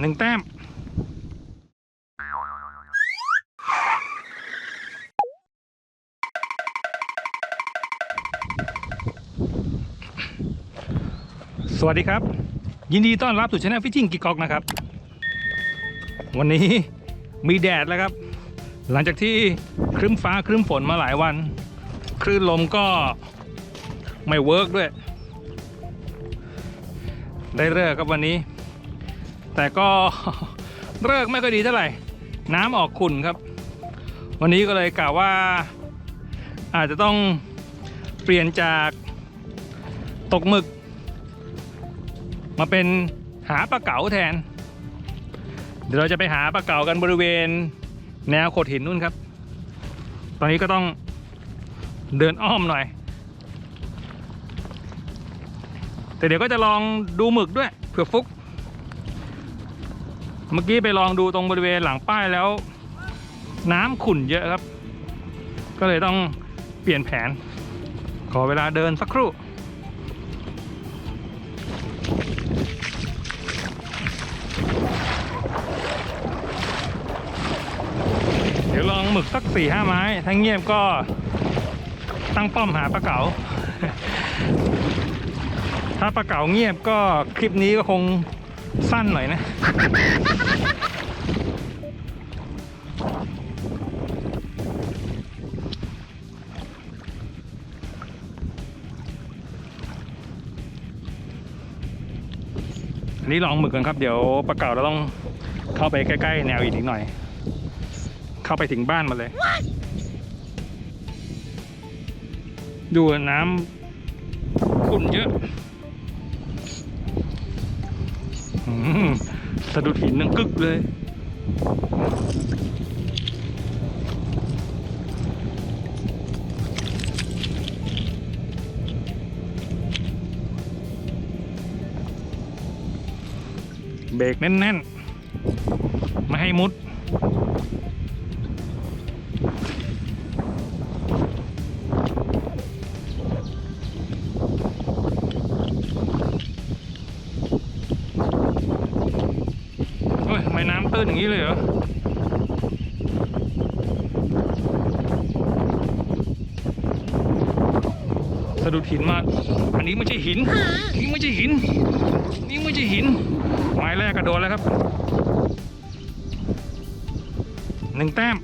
หนึ่งแต้มสวัสดีครับ ยินดีต้อนรับสู่ช anel ฟิชชิ่งกิกอกนะครับ วันนี้มีแดดแล้วครับ หลังจากที่ครึ้มฟ้าครึ้มฝนมาหลายวัน คลื่นลมก็ไม่เวิร์กด้วย ได้เลิกครับวันนี้ แต่ก็ เลิกไม่ค่อยดีเท่าไหร่ น้ำออกขุ่นครับ วันนี้ก็เลยกล่าวว่า อาจจะต้องเปลี่ยนจากตกหมึก มาเป็นหาปลาเก๋าแทน เดี๋ยวเราจะไปหาปลาเก๋ากันบริเวณ แนวโขดหินนู่นครับ ตอนนี้ก็ต้องเดินอ้อมหน่อย แต่เดี๋ยวก็จะลองดูหมึกด้วยเผื่อฟุก เมื่อกี้ไปลองดูตรงบริเวณหลังป้ายแล้ว น้ำขุ่นเยอะครับ ก็เลยต้องเปลี่ยนแผน ขอเวลาเดินสักครู่ เดี๋ยวลองหมึกสักสี่ห้าไม้ ถ้าเงียบก็ตั้งป้อมหาปลาเก๋า ถ้าปลาเก๋าเงียบก็คลิปนี้ก็คง สั้นหน่อยนะ อันนี้ลองหมึกกันครับ เดี๋ยวปลาเก๋าเราต้องเข้าไปใกล้ ๆ แนวอีกนิดหน่อย เข้าไปถึงบ้านมาเลย ดูน้ำขุ่นเยอะ สะดุดหินนังกึกเลย เบรกแน่นๆ ไม่ให้มุด ดุดหินมาก อันนี้ไม่ใช่หิน นี่ไม่ใช่หิน นี่ไม่ใช่หิน ไม้แรกกระโดดแล้วครับ หนึ่งแต้ม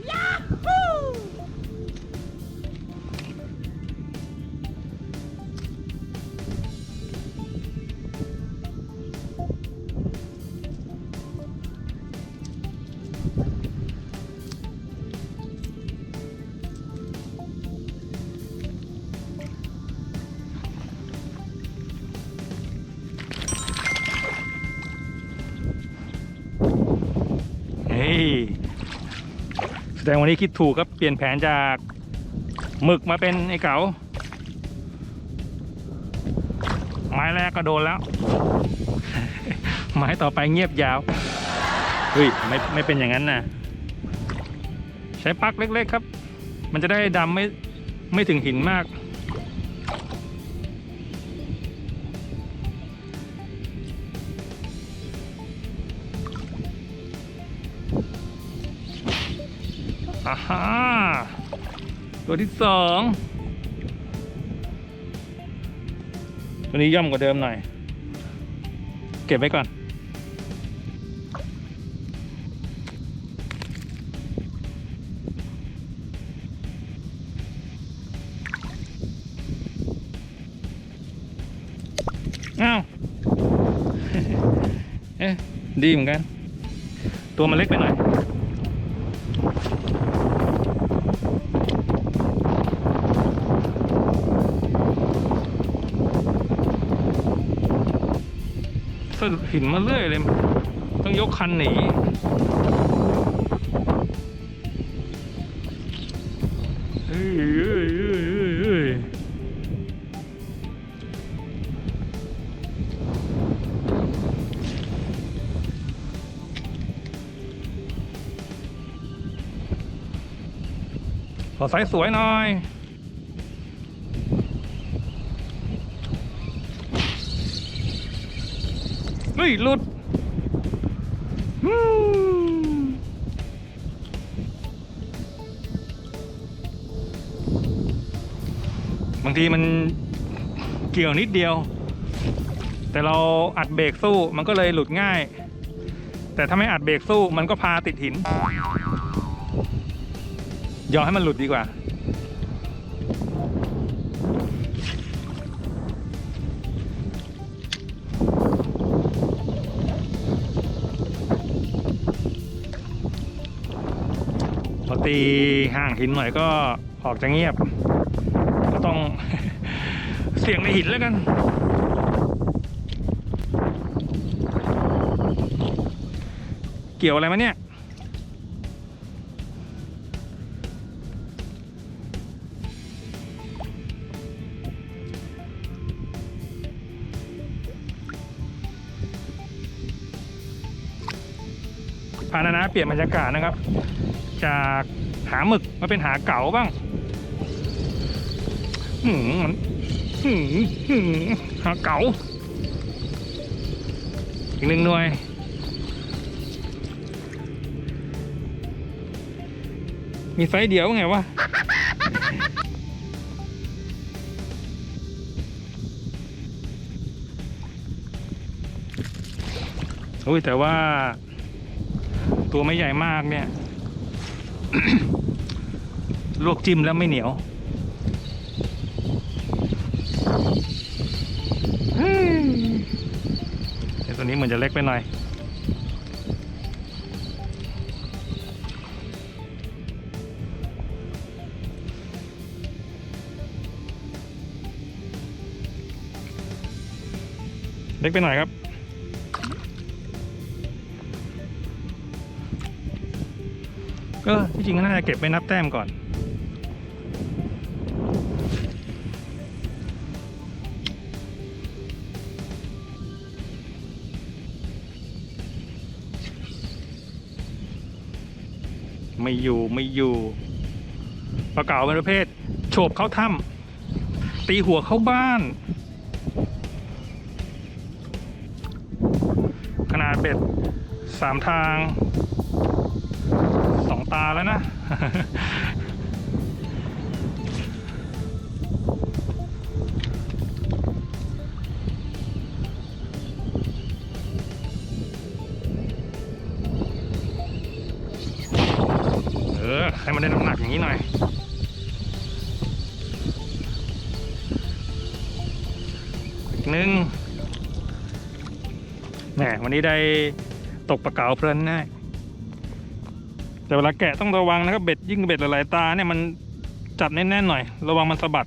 แสดงวันนี้คิดถูกครับ เปลี่ยนแผนจากหมึกมาเป็นไอ้เก๋าไม้แรกก็โดนแล้ว ไม้ต่อไปเงียบยาวเฮ้ยไม่ไม่เป็นอย่างนั้นนะใช้ปักเล็ก ๆ ครับ มันจะได้ดำไม่ไม่ถึงหินมาก อ่าฮะตัวที่สองตัวนี้ย่อมกว่าเดิมหน่อย เก็บไว้ก่อน อ้าว เอ๊ะ ดีเหมือนกัน ตัวมันเล็กไปหน่อย สะดุดหินมาเรื่อยเลย ต้องยกคันหนี สายสวยหน่อยเฮ้ยหลุดอืมบางทีมันเกี่ยวนิดเดียว แต่เราอัดเบรกสู้มันก็เลยหลุดง่าย แต่ถ้าไม่อัดเบรกสู้มันก็พาติดหิน ยอมให้มันหลุดดีกว่า พอตีห่างหินหน่อยก็ออกจะเงียบ ก็ต้องเสี่ยงในหินแล้วกันเกี่ยวอะไรมาเนี่ย พานานะเปลี่ยนบรรยากาศนะครับ จากหาหมึกมาเป็นหาเก๋าบ้างหืมมันหืมหืมหาเก๋าอีกหนึ่งหน่วยมีไซส์เดียวไงวะอุ้ยแต่ว่า ตัวไม่ใหญ่มากเนี่ย ลวกจิ้มแล้วไม่เหนียวเฮ้ตัวนี้เหมือนจะเล็กไปหน่อย เล็กไปหน่อยครับ ก็ที่จริงก็น่าจะเก็บไว้นับแต้มก่อน ไม่อยู่ไม่อยู่ปลาเก๋าเป็นประเภท โฉบเข้าถ้ำตีหัวเข้าบ้าน ขนาดเบ็ดสามทาง ตาแล้วนะ เออ ให้มันได้น้ำหนักอย่างนี้หน่อยอีกหนึ่งแหมวันนี้ได้ตกปลาเก๋าเพลินแน่ แต่เวลาแกะต้องระวังนะครับเบ็ดยิ่งเบ็ดหลายๆตาเนี่ยมันจับแน่นๆหน่อย ระวังมันสะบัด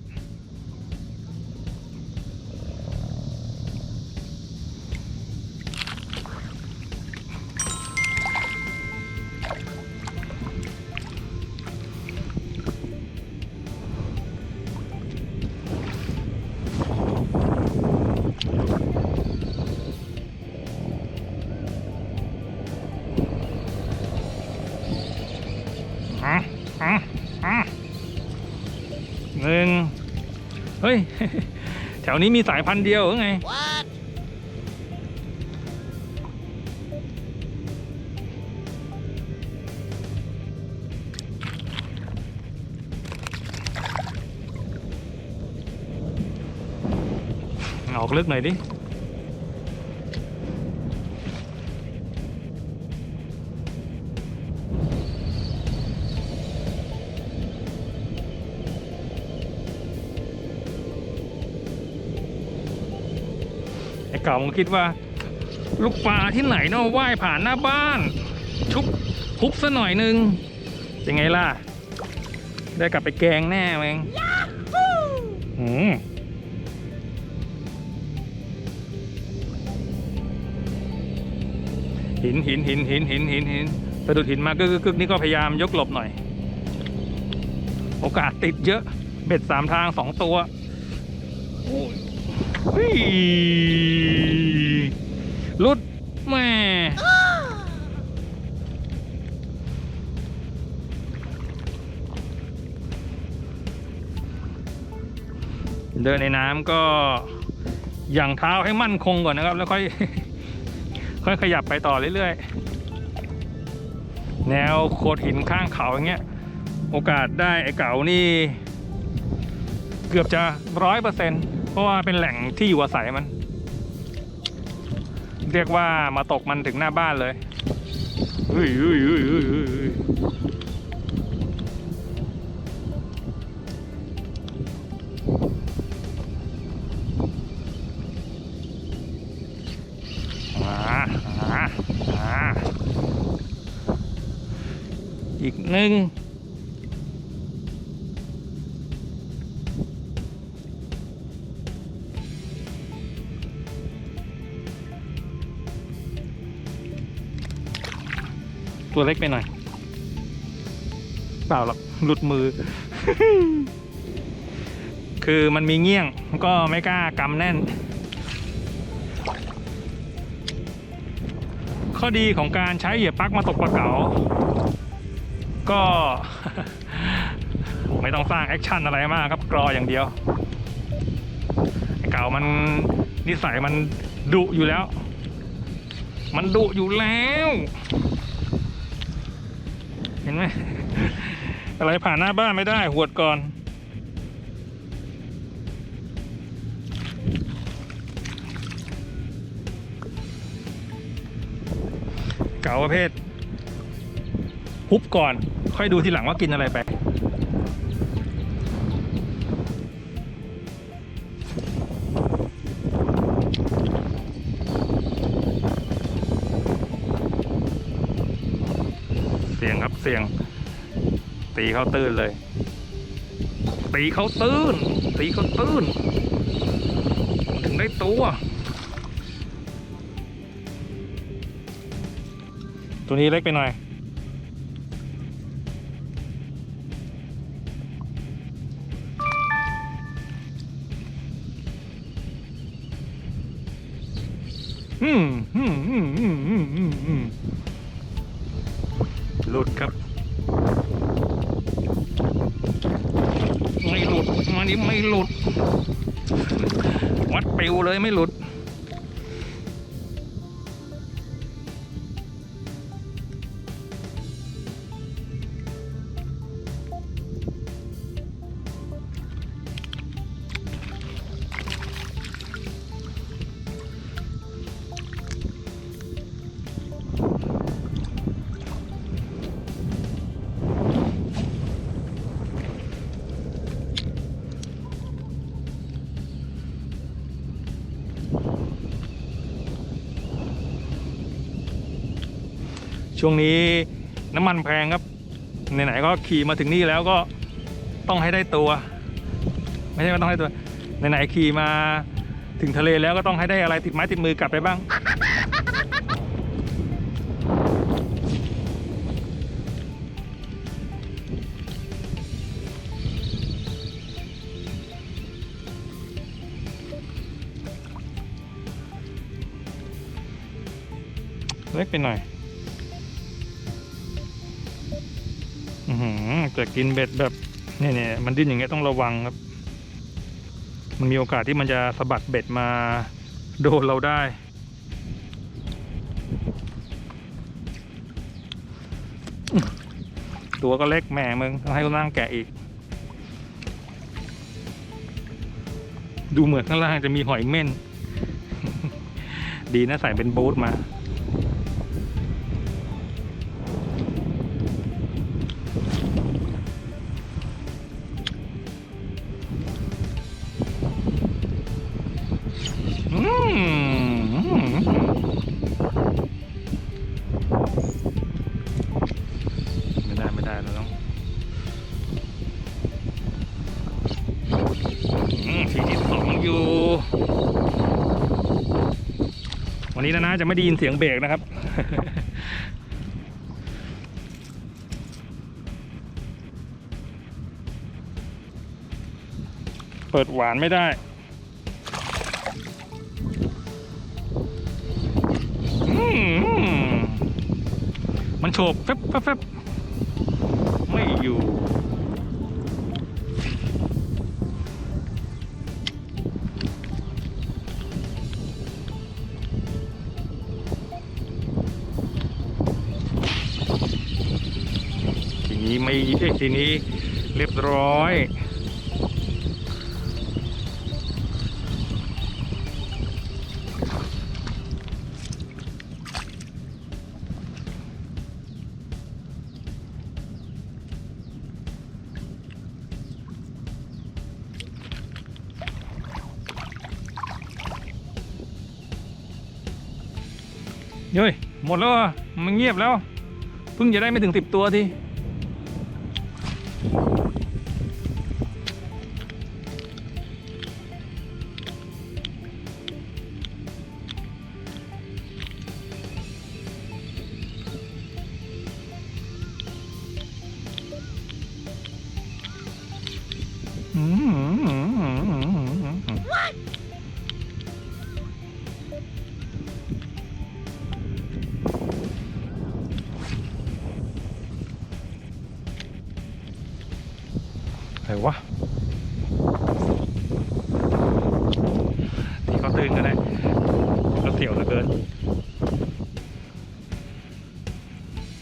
อะอะอะหนึ่งเฮ้ย แถวนี้มีสายพันธุ์เดียวหรือไง What? ออกลึกหน่อยดิ เก่ามันคิดว่า ลูกปลาที่ไหนเนาะว่ายผ่านหน้าบ้าน ชุบคุบซะหน่อยนึงเป็นไงล่ะ ได้กลับไปแกงแน่เองอืมหินหินหินหินหินหินหินสะดุดหินมากึกกึกกึกนี่ก็พยายามยกหลบหน่อย โอกาสติดเยอะ เบ็ดสามทางสองตัวโอ้ยเฮ้ยห ลุดแม่เดินในน้ำก็หยั่งเท้าให้มั่นคงก่อนนะครับ แล้วค่อย ค่อยขยับไปต่อเรื่อยๆ แนวโขดหินข้างเขาอย่างเงี้ย โอกาสได้ไอ้เก๋านี่ เกือบจะร้อยเปอร์เซ็นต์ เพราะว่าเป็นแหล่งที่อยู่อาศัยมัน เรียกว่ามาตกมันถึงหน้าบ้านเลยเฮ้ยเฮ้ยเฮ้ยเฮ้ยเฮ้ยอีกหนึ่ง ตัวเล็กไปหน่อย เปล่าหรอกหลุดมือ คือมันมีเงี้ยงก็ไม่กล้ากำแน่น ข้อดีของการใช้เหยื่อปลั๊กมาตกปลาเก๋าก็ไม่ต้องสร้างแอคชั่นอะไรมากครับกรออย่างเดียวเก๋ามันนิสัยมันดุอยู่แล้ว มันดุอยู่แล้ว นไหมอะไรผ่านหน้าบ้านไม่ได้หวดก่อนเก๋าประเภทฮุบก่อน ค่อยดูทีหลังว่ากินอะไรไป เสียงครับเสียง ตีเขาตื้นเลย ตีเขาตื้น ตีเขาตื้น ถึงได้ตัว ตัวนี้เล็กไปหน่อยอืมอืมอืมอืมอืมอืมอืม หลุดครับ ไม่หลุดวันนี้ไม่หลุด วัดปิวเลยไม่หลุด ช่วงนี้น้ำมันแพงครับไหนๆก็ขี่มาถึงนี่แล้วก็ต้องให้ได้ตัว ไม่ใช่ว่าต้องให้ตัวไหนๆขี่มาถึงทะเลแล้วก็ต้องให้ได้อะไรติดไม้ติดมือกลับไปบ้าง เล็กไปหน่อย แต่กินเบ็ดแบบเนี่ยเนี่ยมันดิ้นอย่างเงี้ยต้องระวังครับ มันมีโอกาสที่มันจะสะบัดเบ็ดมาโดนเราได้ตัวก็เล็กแหม่มึงต้องให้กูนั่งแกะอีก ดูเหมือนข้างล่างจะมีหอยเม่น ดีนะใส่เป็นโบ๊ทมา วันนี้นะนะ จะไม่ได้ยินเสียงเบรกนะครับ เปิดหวานไม่ได้มมันโฉบแฟบแฟบแฟบไม่อยู่ ไม่เอ้ยสีนี้เรียบร้อยเฮ้ยหมดแล้วอะมันเงียบแล้ว เพิ่งจะได้ไม่ถึงสิบตัวที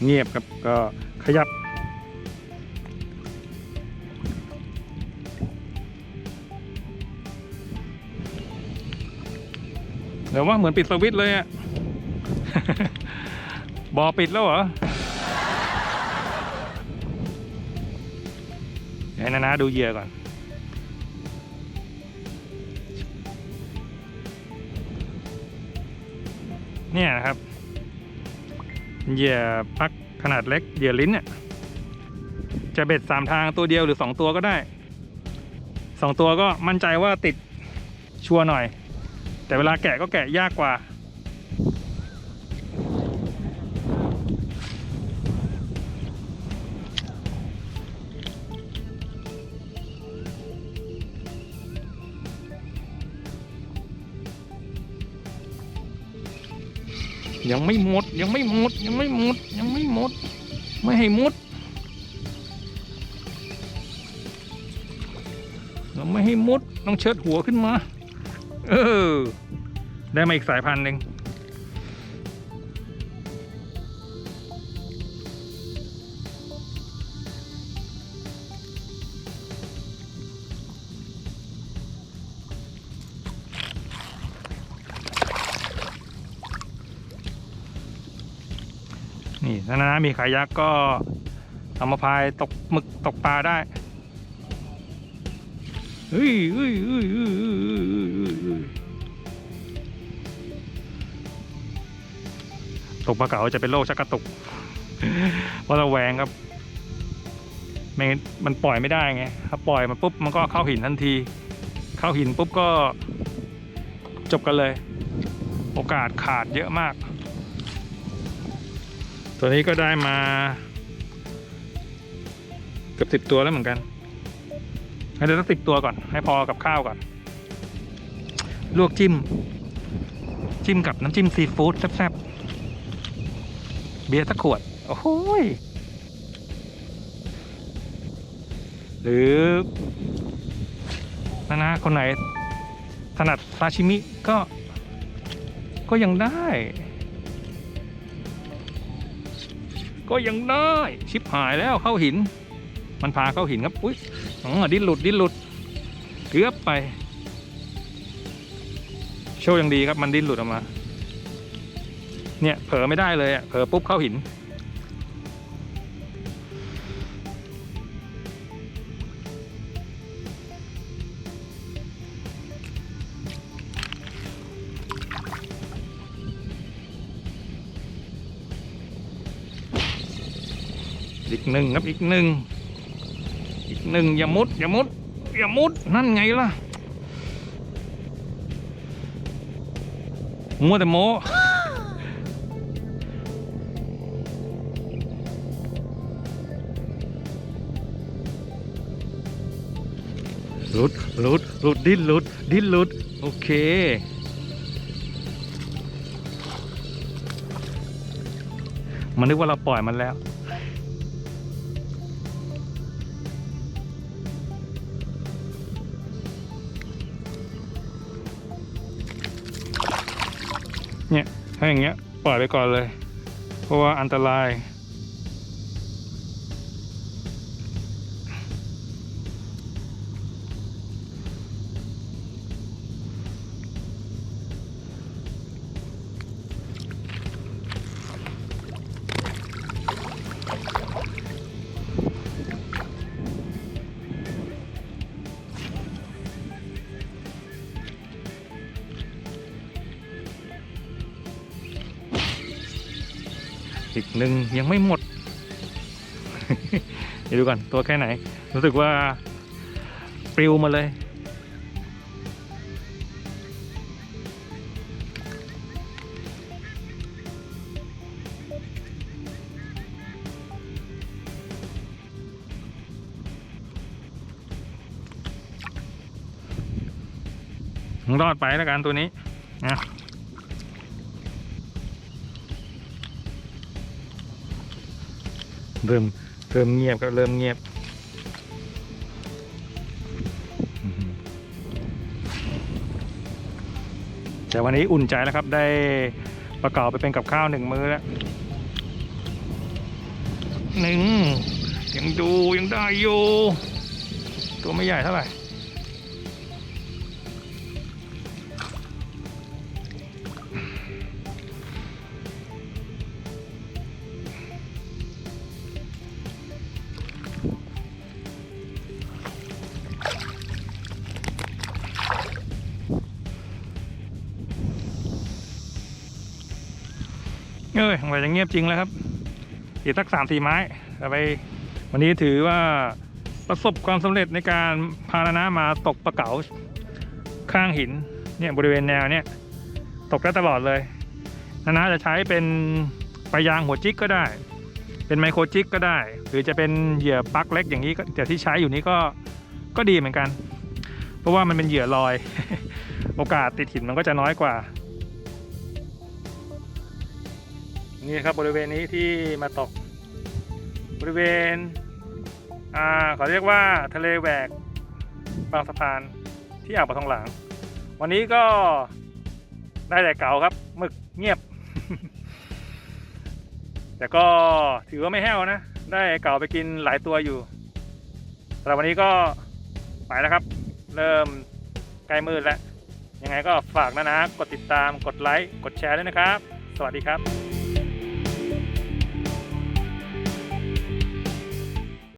เงียบครับก็ขยับ เดี๋ยวว่าเหมือนปิดสวิตช์เลยอะบอปิดแล้วเหรอเดี๋ยวให้นานาดูเหยื่อก่อน เนี่ยนะครับ เหยื่อพักขนาดเล็กเหยื่อลิ้นเนี่ยจะเบ็ดสามทางตัวเดียวหรือสองตัวก็ได้สองตัวก็มั่นใจว่าติดชัวร์หน่อย แต่เวลาแกะก็แกะยากกว่า ยังไม่หมด ยังไม่หมด ยังไม่หมด ยังไม่หมด ไม่ให้หมดเราไม่ให้หมดต้องเชิดหัวขึ้นมา เออ ได้มาอีกสายพันธุ์หนึ่ง นั้นะมีขายักก็เอามาพายตกหมึกตกปลาได้เฮ้ยเฮ้ยเฮ้ยเตกปลาเก๋าจะเป็นโรคชักกระตุกเพราะเราแหวงครับไม่มันปล่อยไม่ได้ไงถ้าปล่อยมันปุ๊บมันก็เข้าหินทันที เข้าหินปุ๊บก็จบกันเลย โอกาสขาดเยอะมาก ตัวนี้ก็ได้มาเกือบสิบตัวแล้วเหมือนกันให้ได้สักสิบตัวก่อน ให้พอกับข้าวก่อน ลวกจิ้ม จิ้มกับน้ำจิ้มซีฟู้ดแซ่บๆ เบียร์สักขวด โอ้โหยหรือนะนะคนไหนถนัดซาชิมิก็ก็ยังได้ ก็ยังได้ ชิบหายแล้วเข้าหิน มันพาเข้าหินครับ อุ้ยอ๋อดิ้นหลุดดิ้นหลุดเกือบไป โชคยังดีครับมันดิ้นหลุดออกมา เนี่ยเผลอไม่ได้เลยอะเผลอปุ๊บเข้าหิน อีกหนึ่งครับอีกหนึ่งอีกหนึ่งอย่ามุดอย่ามุดอย่ามุดนั่นไงล่ะมัวแต่โมหลุดหลุดหลุดดิ้นหลุดดิ้นหลุดโอเคมันนึกว่าเราปล่อยมันแล้ว ถ้าอย่างเงี้ยปล่อยไปก่อนเลย เพราะว่าอันตราย หนึ่งยังไม่หมดเดี๋ยวดูก่อนตัวแค่ไหน รู้สึกว่าปลิวมาเลย รอดไปแล้วกันตัวนี้นะ ริ่มเริ่มเงียบก็เริ่มเงียบอื้อหือแต่วันนี้อุ่นใจแล้วครับ ได้ประกอบไปเป็นกับข้าวหนึ่งมื้อแล้วหนึ่งยังดูยังได้อยู่ ตัวไม่ใหญ่เท่าไหร่ เอ้ยทำไมจะเงียบจริงแล้วครับอีกสักสามสี่ไม้แต่ไป วันนี้ถือว่าประสบความสำเร็จในการพานานะมาตกปลาเก๋าข้างหินเนี่ยบริเวณแนวเนี่ยตกได้ตลอดเลยนานะจะใช้เป็นปลายางหัวจิกก็ได้ เป็นไมโครจิกก็ได้ หรือจะเป็นเหยื่อปลั๊กเล็กอย่างนี้แต่ที่ใช้อยู่นี้ก็ก็ดีเหมือนกัน เพราะว่ามันเป็นเหยื่อลอย โอกาสติดหินมันก็จะน้อยกว่า นี่ครับบริเวณนี้ที่มาตก บริเวณอ่าขาเรียกว่าทะเลแหวกบางสะพานที่อ่าวปะทองหลาง วันนี้ก็ได้แต่เก่าครับหมึกเงียบ แต่ก็ถือว่าไม่แห้วนะ ได้เก่าไปกินหลายตัวอยู่สำหรับวันนี้ก็ไปแล้วครับ เริ่มใกล้มืดแล้ว ยังไงก็ฝากนะนะ กดติดตาม กดไลค์ กดแชร์ด้วยนะครับ สวัสดีครับ